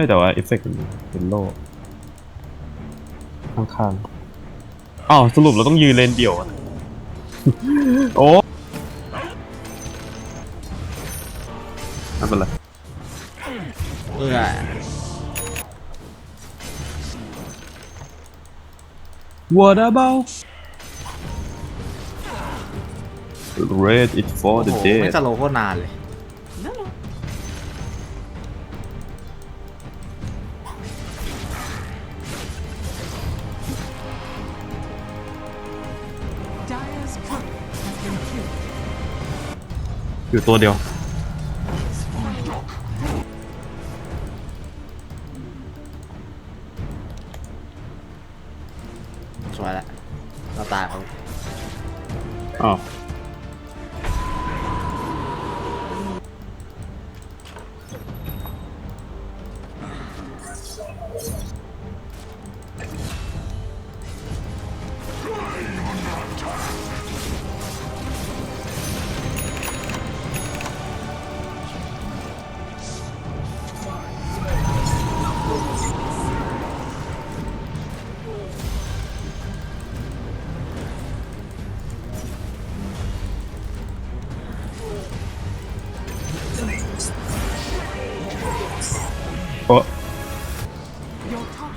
อ้ยแต่ว่าเอฟเฟกต์มันเป็นโล่ข้างๆอ้าวสรุปเราต้องยืนเลนเดี่ยวอะโอ้ไม่เป็นไรเอื้อ What about Red it for โอ้ the โห dead ไม่สโลว์โคตรนานเลย อยู่ตัวเดียว สวยละเราตายเขาอ้าว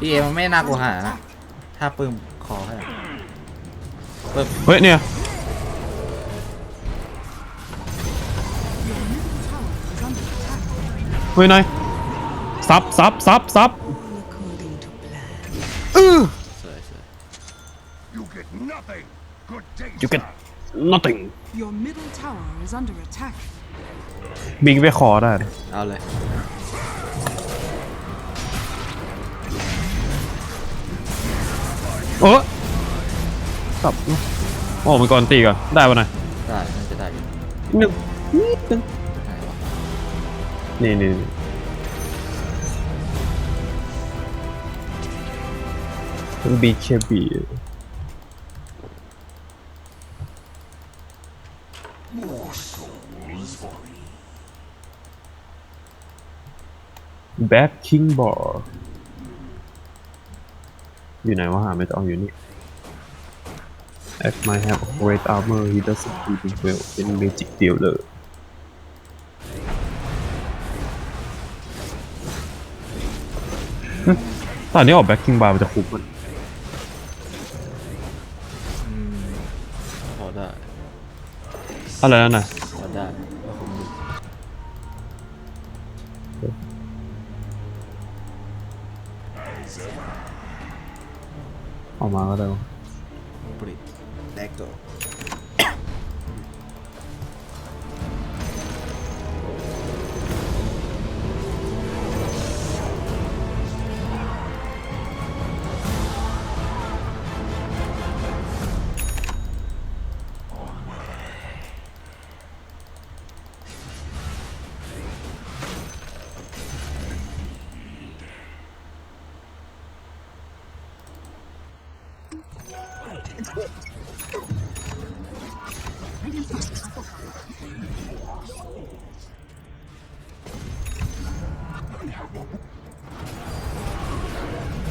พี่เอมันไม่น่ากลัวขนาดนั้นนะถ้าปื้มคอให้ปึ๊บเฮ้ยเนี่ย tower is under attack. เฮ้ยนายซับซับซับซับ According to plan. สวยสวย You get nothing. Good day, You get sir. nothing Your middle tower is under attack. บิงไปคอได้นะเอาเลย โอ้สับโอ้มันก่อนตีก่อน ได้ปะนายได้น่าจะได้อยู่หนึ่งนิดนึงไหนวะนี่นี่นี่เป็นบีเคบีแบ็คคิงบอร์ อยู่ไหนวะหาไม่ต้องอยู่นี่ At my have great armor he doesn't do it well in magic dealer ตอนนี้ออกแบ็คคิงบาร์มันจะคุกมันอืมพอได้อะไรนั่นน่ะพอได้ก็คง อยู่ออกมาก็ได้วะปริแดกโก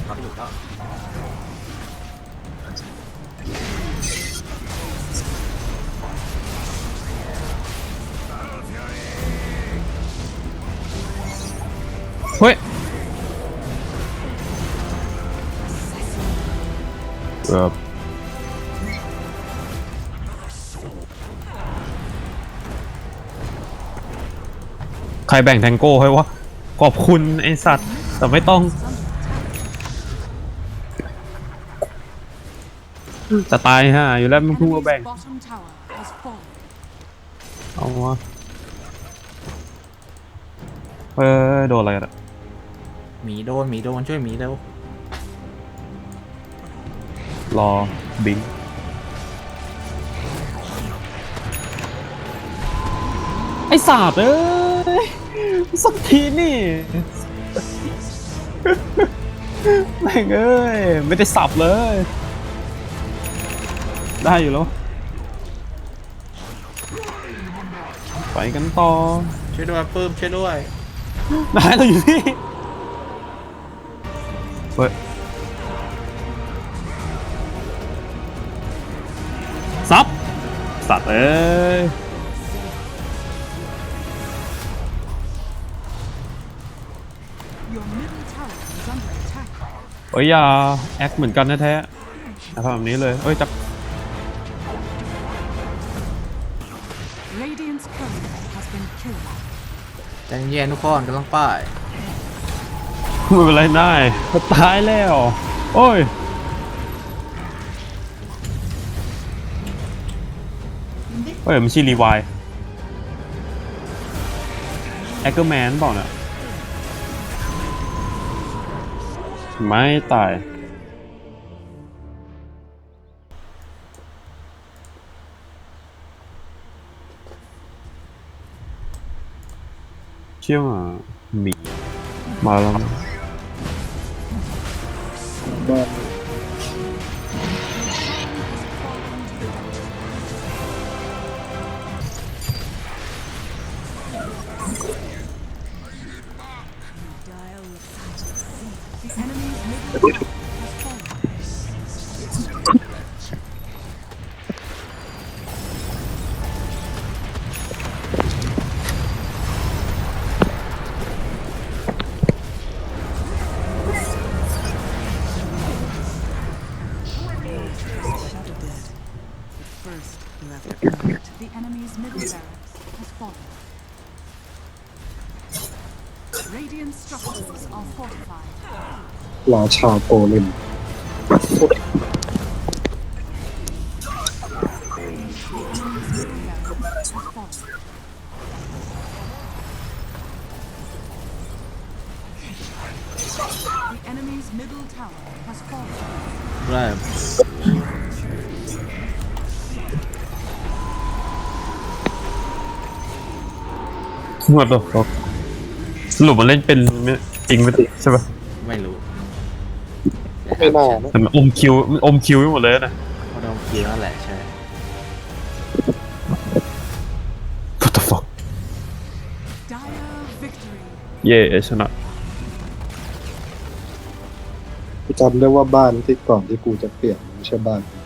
พักอยู่ก็เใครแบ่งแทงโก้ให้วะขอบคุณไอสัตว์ แต่ไม่ต้องจะตายฮะอยู่แล้วมันพูดว่า Enemy's แบ่ง bottom tower has fallen. เอาวะเออโดนอะไรกันอะหมีโดนหมีโดนช่วยหมีเร็วรอบิงไอสาบเอ้ย สักทีนี่แม่งเอ้ย ไม่ได้สับเลย ได้อยู่แล้ว ไปกันต่อ ช่วยด้วยปื้มช่วยด้วยนายเราอยู่ที่เฮ้ยซับสัตว์เอ้ย เอ้ยอย่าแอคเหมือนกันแท้ๆนะครับแบบนี้เลยเอ้ยจับ Radiant's courier has been killed. ใจเย็นทุกคนก็ต้องป้ายไม่เป็นไรนายเขาตายแล้ว โอ้ยเฮ้ยมันชื่อรีวายแอคเกอร์แมนบอกเนี่ย ไม่ตาย เชื่อว่าหมีมาแล้วบ้าน The enemy's middle barracks has fallen. Radiant structures are fortified. ราชาโกเลม The enemy's middle tower has fallen. ได้ หมดแล้วสรุปมันเล่นเป็นจริงไหมใช่ปะไม่รู้ไม่น่านะแต่มันอมคิวมันอมคิวไปหมดเลยนะ พอโดนเกียร์นั่นแหละใช่ What the fuck Dire victory. เย่ชนะกูจำได้ว่าบ้านที่ก่อนที่กูจะเปลี่ยนไม่ใช่บ้านนี้